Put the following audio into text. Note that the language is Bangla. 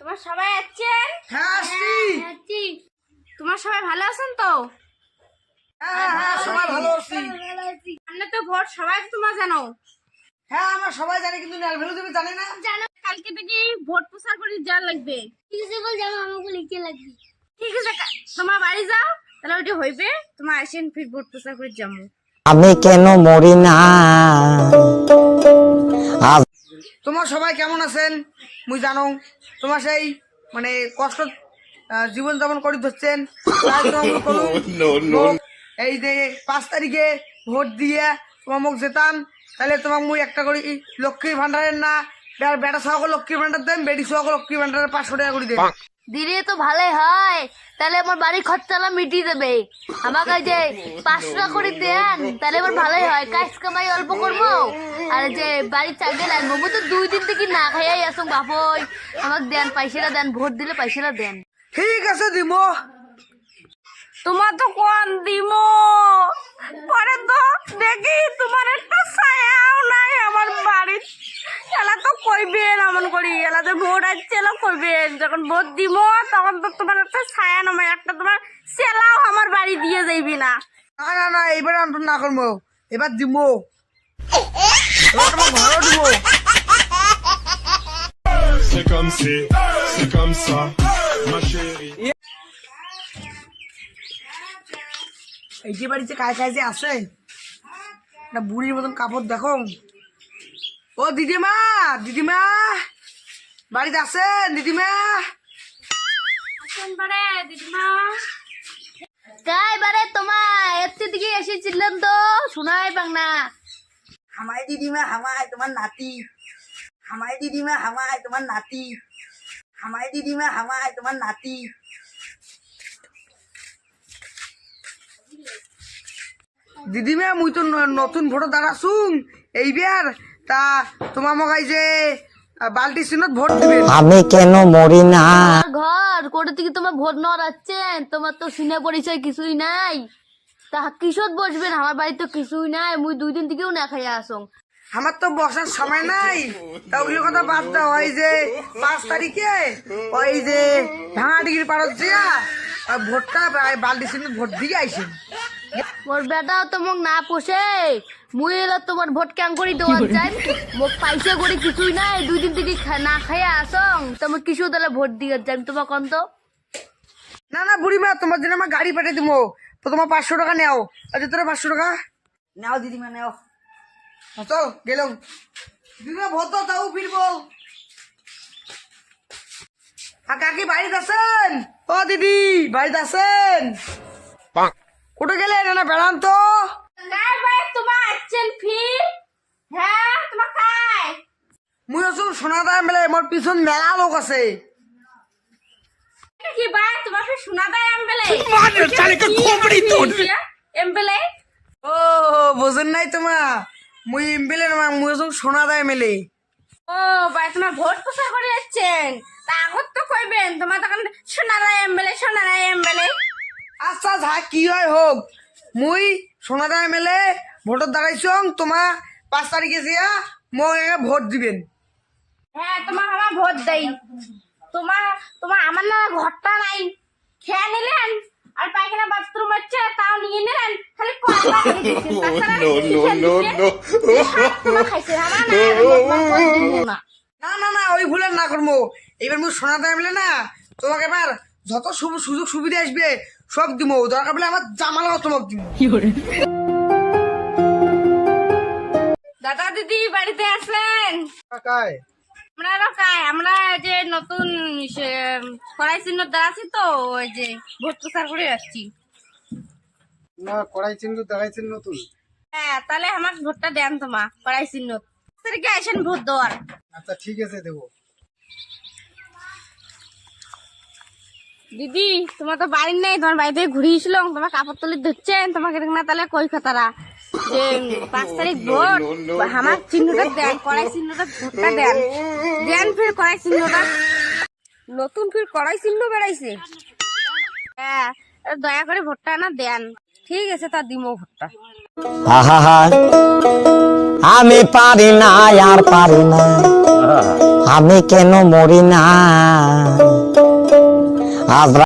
তোমার সবাই আছেন? হ্যাঁ আসছি। তোমার সবাই ভালো আছেন তো? হ্যাঁ হ্যাঁ সবাই ভালো আছি। সামনে তো ভোট সবাই তোমার জানো। হ্যাঁ আমরা সবাই জানি কিন্তু ভ্যালু তুমি জানি না। জানো কালকে থেকে ভোট প্রচার করে যা লাগবে। ঠিক আছে বল যাব আমাকে লিখে লাগবে। ঠিক আছে তোমার বাড়ি যাও তাহলে ওইটা হইবে। তোমার আসেন ফির ভোট প্রচার করে যাব। আমি কেন মরি না? তোমার সবাই কেমন আছেন? মুই জানো তোমার সেই মানে কষ্ট জীবন যাপন করে ধরছেন। এই যে পাঁচ তারিখে ভোট দিয়ে তোমার মুখ যেতাম তাহলে তোমার মুই একটা করি লক্ষ্মীর ভান্ডারের না বেটা- বেটা সহ লক্ষ্মীর ভান্ডার দেন বেটি সহ লক্ষ্মীর ভান্ডারের পাঁচশো টাকা করে দেন। দিলে তো ভালোই হয়। তাহলে আমার বাড়ি খরচালা মিটিয়ে দেবে। আমাকে যে পাঁচশো টাকা করে দেন তাহলে আমার ভালোই হয়। কাজ কামাই অল্প করব। আর যে বাড়ি চাকরি লাগবো তো দুই দিন থেকে না খাইয়াই আসুন বাপই। আমাকে দেন পয়সাটা দেন ভোট দিলে পয়সাটা দেন। ঠিক আছে দিমো। তোমার তো কোন দিম? পরে তো দেখি তোমার একটা ছায়াও নাই আমার বাড়ির। এলা তো কইবেন এমন করি এলা তো ভোট আসছে এলা কইবেন যখন ভোট দিব তখন তো তোমার একটা ছায়া নামে একটা তোমার সেলাও আমার বাড়ি দিয়ে যাইবি না। না না না এবার আমি না করব এবার দিমো। এবার তোমার ঘরও দিবো C'est comme si, c'est comme ça, ma chérie. এই যে বাড়িতে কাজ কাজ যে আছে? একটা বুড়ির মতন কাপড় দেখো। ও দিদিমা দিদিমা বাড়িতে আসেন দিদিমা। তাই বারে তোমার এর দিকে এসেছিলেন তো শোনাই হামাই দিদিমা হামাই তোমার নাতি। হামাই দিদিমা হামাই তোমার নাতি। হামাই দিদিমা হামাই তোমার নাতি। দিদিমা মুই তো নতুন ভোটর দাঁড়াছুম এইবার তা তোমার মগাই যে বালতি চিহ্নত ভোট দিবেন। আমি কেন মরি না? ঘর কোটা থেকে তোমার ভোট নেওয়ার আছেন। তোমার তো সিনে পরিচয় কিছুই নাই। তা কিশোর বসবেন? আমার বাড়িতে তো কিছুই নাই। মুই দুই দিন থেকেও না খাইয়া আসং আমার তো বসার সময় নাই। তা ওগুলো কথা বাদ দাও। ওই যে পাঁচ তারিখে ওই যে ভাঙা ডিগ্রি পারত দিয়া ভোটটা প্রায় বালতি ভোট দিয়ে আইসেন মোর বেটাও তো মোক না পোষে মুই এলো তোমার ভোট ক্যাং করি দেওয়ার চাই মোক পয়সা করে কিছুই নাই। দুই দিন থেকে না খাইয়া আসং তোমার কিছু তাহলে ভোট দিয়ে যাই তোমার কন তো না না বুড়িমা তোমার জন্য আমার গাড়ি পাঠিয়ে দিব তো তোমার পাঁচশো টাকা নেও। আচ্ছা তোরা পাঁচশো টাকা? নেও দিদিমা নেও। চল গেলাম দিদিমা ভোট দাও তাও ফিরবো আর কাকি বাড়িতে আছেন? ও দিদি বাড়িতে আছেন। না বেড়ান তো। কার বাড়ি তোমার আছেন ফির হ্যাঁ তোমার কাই? মুই দাম মেলে মোর পিছন মেলা লোক আছে। কি বাই তোমার ফির শোনা দেয় এমবেলে? এমবেলে? ও বোঝেন নাই তোমা মুই এমবেলে না মুই আছো সোনা দায় মেলে। ও ভাই তোমার ভোট প্রচার করে যাচ্ছেন। তা আগত তো কইবেন তোমার তখন সোনারায় এমবেলে সোনারায় এমবেলে। আচ্ছা যা কি হয় হোক। মুই সোনা দায় মেলে ভোটত দাঁড়াইছং তোমা পাঁচ তারিখে দিয়া মই ভোট দিবেন। হ্যাঁ তোমার আমার ভোট দেই। তোমার তোমার আমার না ঘরটা নাই। খেয়ে নিলেন আর পায়খানা বাথরুম হচ্ছে তাও নিয়ে নিলেন। খালি তোমার আমার না, না। না ওই ভুল আর না করব এবার মুই সোনা দায় মেলে না তোমাকে এবার যত সু- সুযোগ সুবিধা আসবে সব দিব দরকার বলে আমার জামালাও তোমাকে দিব। দাদা দিদি বাড়িতে আসলেন? কাকায় আমরা রকায় আমরা যে নতুন কড়াই চিহ্ন দাঁড়াচ্ছি তো ওই যে ভোট প্রচার করে যাচ্ছি। না কড়াই চিহ্ন দেখাইছেন নতুন। হ্যাঁ তাহলে আমার ভোটটা দেন তোমা কড়াই চিহ্ন। তারিখে আসেন ভোট দেওয়ার। আচ্ছা ঠিক আছে দেবো। দিদি তোমার তো বাড়ির নেই তোমার বাড়িতে ঘুরে আসলাম তোমার কাপড় তুলি ধরছেন তোমাকে না তাহলে কই কথারা যে পাঁচ তারিখ ভোট আমার চিহ্নটা দেন কড়াই চিহ্নটা ভোটটা দেন। দেন ফির কড়াই চিহ্নটা। নতুন ফির কড়াই চিহ্ন বেড়াইছে। হ্যাঁ দয়া করে ভোটটা না দেন। ঠিক আছে তা দিমো ভোটটা। আহা আমি পারি না আর পারি না। আমি কেন মরি না? Azra